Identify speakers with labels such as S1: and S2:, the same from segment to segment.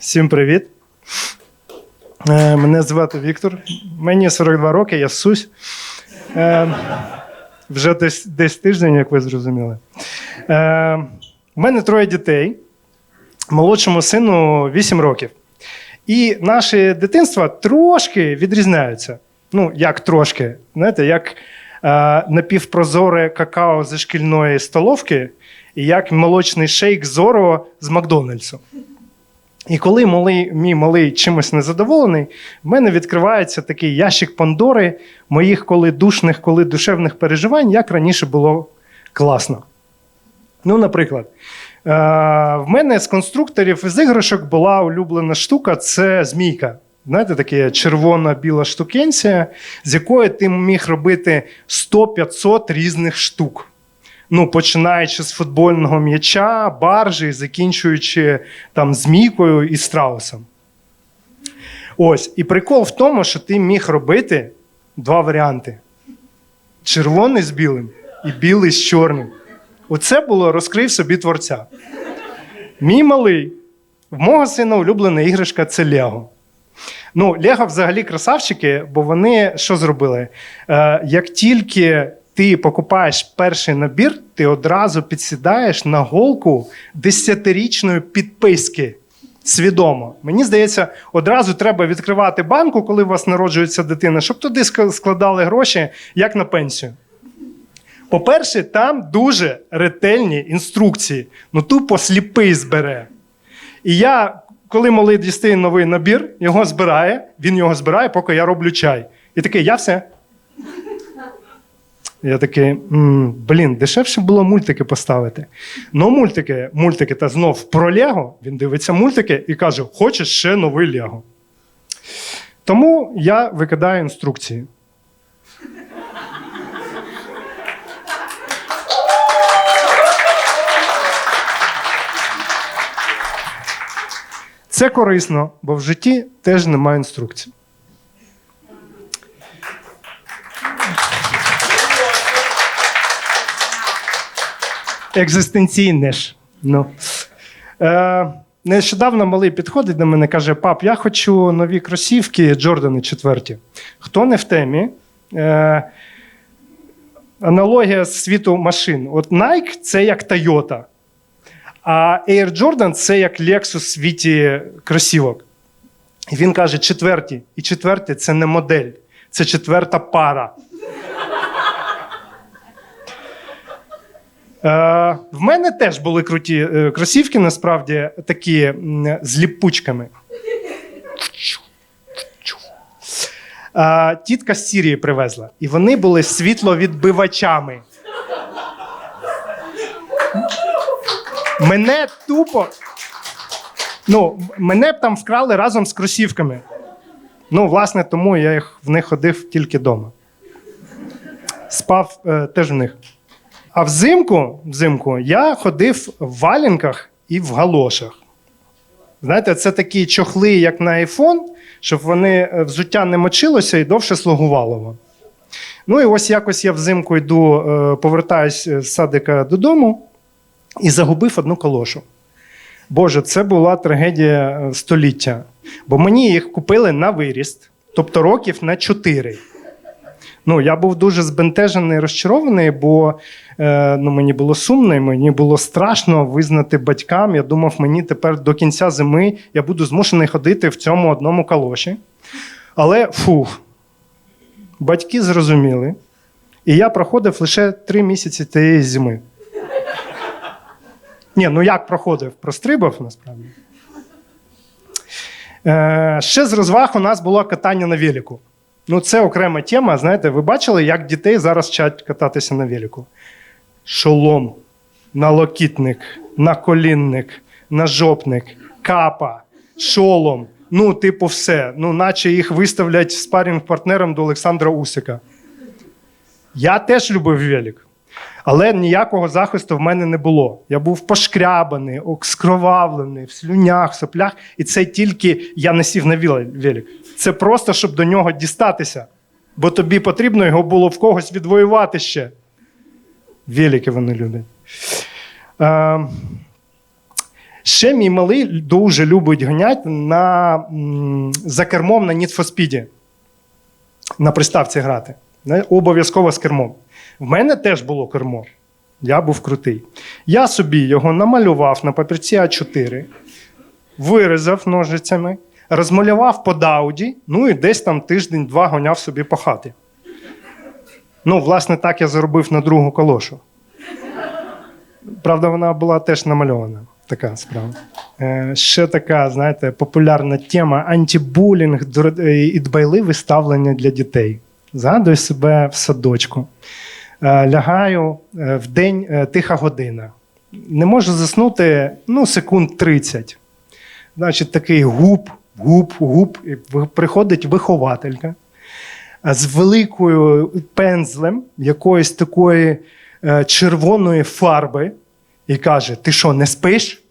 S1: Всім привіт. Е, Мене звати Віктор. Мені 42 роки, я ссусь. Е, Вже десь, десь тиждень, як ви зрозуміли. Е, У мене троє дітей. Молодшому сину 8 років. І наші дитинства трошки відрізняються. Ну, як трошки, знаєте, як е, напівпрозоре какао зі шкільної столовки, і як молочний шейк Зоро з Макдональдсу. І коли малий, мій малий чимось незадоволений, в мене відкривається такий ящик Пандори моїх коли душних, коли душевних переживань, як раніше було класно. Ну, наприклад, е, в мене з конструкторів з іграшок була улюблена штука це змійка. Знаєте, така червона-біла штукенція, з якої ти міг робити 100-500 різних штук. Ну, починаючи з футбольного м'яча, баржі, закінчуючи там змійкою і страусом. Ось. І прикол в тому, що ти міг робити два варіанти: червоний з білим і білий з чорним. Оце було розкрив собі творця. Мій малий, в мого сина улюблена іграшка це Лего. Ну, Лего взагалі красавчики, бо вони що зробили? Е, як тільки ти покупаєш перший набір, ти одразу підсідаєш на голку десятирічної підписки. Свідомо. Мені здається, одразу треба відкривати банку, коли у вас народжується дитина, щоб туди складали гроші, як на пенсію. По-перше, там дуже ретельні інструкції. Ну, тупо сліпий збере. І я, коли малий дістає новий набір, його збирає, він його збирає, поки я роблю чай. І такий, я все. Я такий, «М, блін, дешевше було мультики поставити. Ну, мультики, мультики, та знов про Лего. Він дивиться мультики і каже: хочеш ще новий Лего. Тому я викидаю інструкції. Це корисно, бо в житті теж немає інструкцій. Екзистенційне ж. Ну. Е, нещодавно малий підходить до мене каже: пап, я хочу нові кросівки Джордани четверті. Хто не в темі? Е, аналогія з світу машин. От Nike це як Toyota, а Air Jordan це як Lexus в світі кросівок. І він каже: четверті. І четверті це не модель, це четверта пара. Е, в мене теж були круті е, кросівки, насправді, такі м, з ліпучками. Е, тітка з Сірії привезла, і вони були світловідбивачами. Мене тупо. Ну, мене б там вкрали разом з кросівками. Ну, власне, тому я їх, в них ходив тільки вдома. Спав е, теж в них. А взимку, взимку я ходив в валянках і в галошах. Знаєте, це такі чохли, як на iPhone, щоб вони е, взуття не мочилося і довше слугувало вам. Ну і ось якось я взимку йду, е, повертаюсь з садика додому і загубив одну калошу. Боже, це була трагедія е, століття. Бо мені їх купили на виріст, тобто років на 4. Ну, я був дуже збентежений, розчарований, бо е, ну, мені було сумно, і мені було страшно визнати батькам. Я думав, мені тепер до кінця зими я буду змушений ходити в цьому одному калоші. Але фух, батьки зрозуміли. І я проходив лише три місяці тієї зими. Ні, ну як проходив? Прострибав насправді. Е, ще з розваг у нас було катання на велику. Ну, це окрема тема. Знаєте, ви бачили, як дітей зараз вчать кататися на велику? Шолом, налокітник, наколінник, нажопник, капа, шолом. Ну, типу, все. Ну, наче їх виставлять спарінг партнером до Олександра Усика. Я теж любив велик. Але ніякого захисту в мене не було. Я був пошкрябаний, скровавлений, в слюнях, соплях. І це тільки я не сів на велик. Це просто, щоб до нього дістатися. Бо тобі потрібно його було в когось відвоювати ще. Велики вони люблять. Е, Ще мій малий дуже любить ганяти на, за кермом на Need for Speed. На приставці грати. Обов'язково з кермом. В мене теж було кермо. Я був крутий. Я собі його намалював на папірці А4, вирізав ножицями, розмалював по дауді, ну і десь там тиждень-два гоняв собі по хаті. Ну, власне, так я заробив на другу колошу. Правда, вона була теж намальована. Така справа. Е, ще така, знаєте, популярна тема антибулінг е, і дбайливе ставлення для дітей. Згадую себе в садочку. Е, лягаю е, в день е, тиха година. Не можу заснути ну, секунд 30. Значить, такий гуп, гуп, гуп. І приходить вихователька з великою пензлем якоїсь такої червоної фарби і каже: Ти що, не спиш?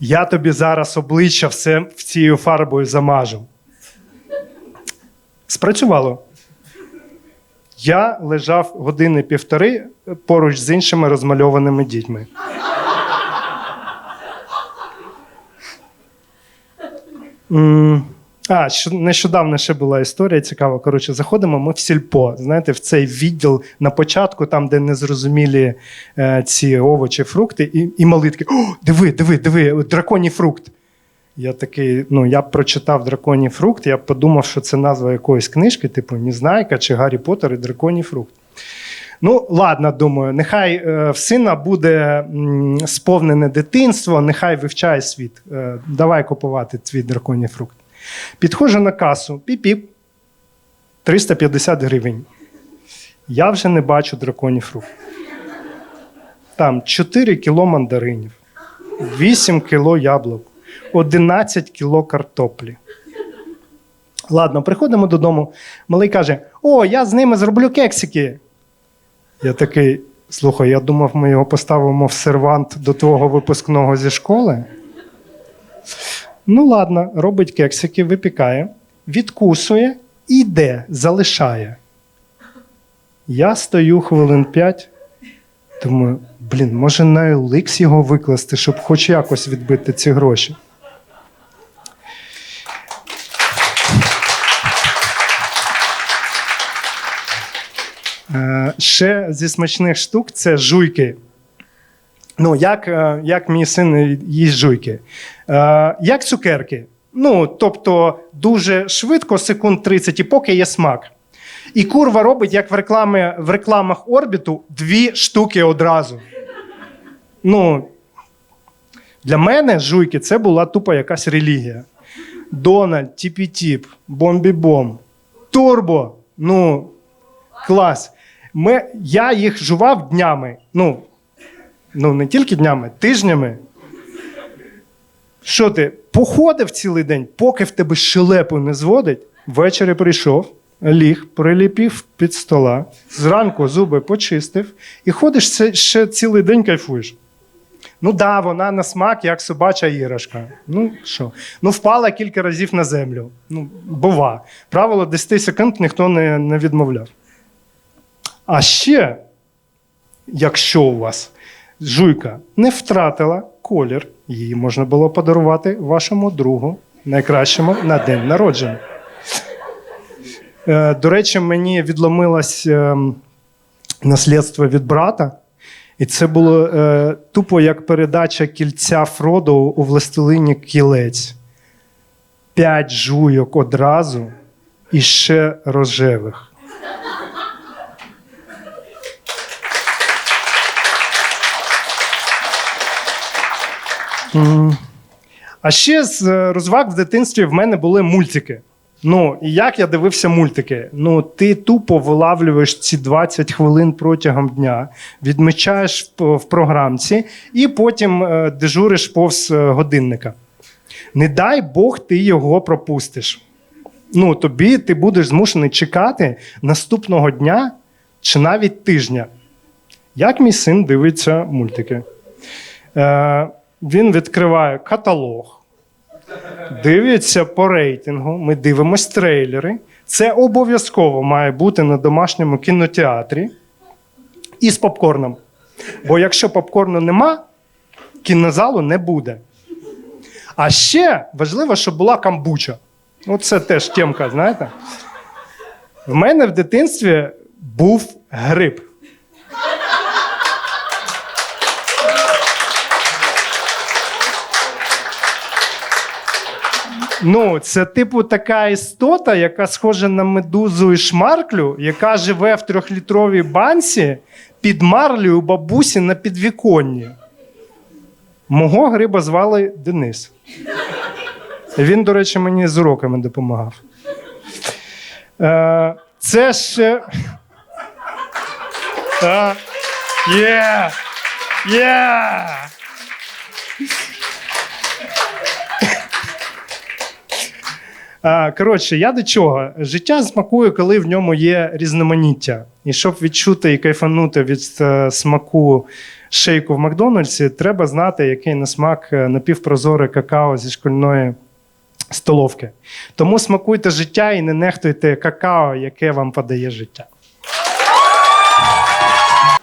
S1: Я тобі зараз обличчя все цією фарбою замажу. Спрацювало. Я лежав години півтори поруч з іншими розмальованими дітьми. А, що- нещодавно ще була історія цікава. Коротше, заходимо ми в сільпо. Знаєте, в цей відділ на початку, там, де незрозумілі е, ці овочі, фрукти, і, і малий О, диви, диви, диви, драконій фрукт. Я такий, ну, я прочитав драконій фрукт, я подумав, що це назва якоїсь книжки, типу Незнайка чи Гаррі Поттер і драконій фрукт. Ну, ладно, думаю, нехай е, в сина буде сповнене дитинство, нехай вивчає світ. Е, давай купувати твій драконій фрукт. Підходжу на касу, піп-піп, 350 гривень. Я вже не бачу драконій фрукт. Там 4 кіло мандаринів, 8 кіло яблук, 11 кіло картоплі. Ладно, приходимо додому. Малий каже: О, я з ними зроблю кексики. Я такий, слухай, я думав, ми його поставимо в сервант до твого випускного зі школи. Ну, ладно, робить кексики, випікає, відкусує і йде, залишає. Я стою хвилин п'ять, думаю, блін, може на Еликс його викласти, щоб хоч якось відбити ці гроші. Е, ще зі смачних штук це жуйки. Ну, як, е, як мій син їсть жуйки? Е, як цукерки. Ну, тобто, дуже швидко, секунд 30, і поки є смак. І курва робить, як в, реклами, в рекламах орбіту, дві штуки одразу. Ну, для мене жуйки це була тупо якась релігія. Дональд, Тіпі-Тіп, Бомбі-Бом, Турбо. Ну, клас. Ми, я їх жував днями. Ну, ну, не тільки днями, тижнями. Що ти походив цілий день, поки в тебе щелепу не зводить, ввечері прийшов, ліг, приліпів під стола, зранку зуби почистив і ходиш ще цілий день кайфуєш. Ну да, вона на смак, як собача іграшка. Ну що? Ну, впала кілька разів на землю. Ну, бува. Правило 10 секунд ніхто не, не відмовляв. А ще, якщо у вас жуйка не втратила колір, її можна було подарувати вашому другу, найкращому на день народження. Е, До речі, мені відломилось ем, наслідство від брата. І це було е, тупо як передача кільця Фродо у властелині кілець. П'ять жуйок одразу і ще рожевих. А ще з е, розваг в дитинстві в мене були мультики. Ну, і як я дивився мультики? Ну, ти тупо вилавлюєш ці 20 хвилин протягом дня, відмічаєш в, програмці і потім е, дежуриш повз е, годинника. Не дай Бог, ти його пропустиш. Ну, тобі ти будеш змушений чекати наступного дня чи навіть тижня. Як мій син дивиться мультики? Е, він відкриває каталог, дивиться по рейтингу. Ми дивимось трейлери. Це обов'язково має бути на домашньому кінотеатрі і з попкорном. Бо якщо попкорну нема, кінозалу не буде. А ще важливо, щоб була камбуча. Ну, це теж темка, знаєте. В мене в дитинстві був гриб. Ну, це типу така істота, яка схожа на медузу і шмарклю, яка живе в трьохлітровій банці під марлею бабусі на підвіконні. Мого гриба звали Денис. Він, до речі, мені з уроками допомагав. Е, це ще. Є! Є! Коротше, я до чого? Життя смакує, коли в ньому є різноманіття. І щоб відчути і кайфанути від е, смаку шейку в Макдональдсі, треба знати, який на смак е, напівпрозоре какао зі шкільної столовки. Тому смакуйте життя і не нехтуйте какао, яке вам подає життя.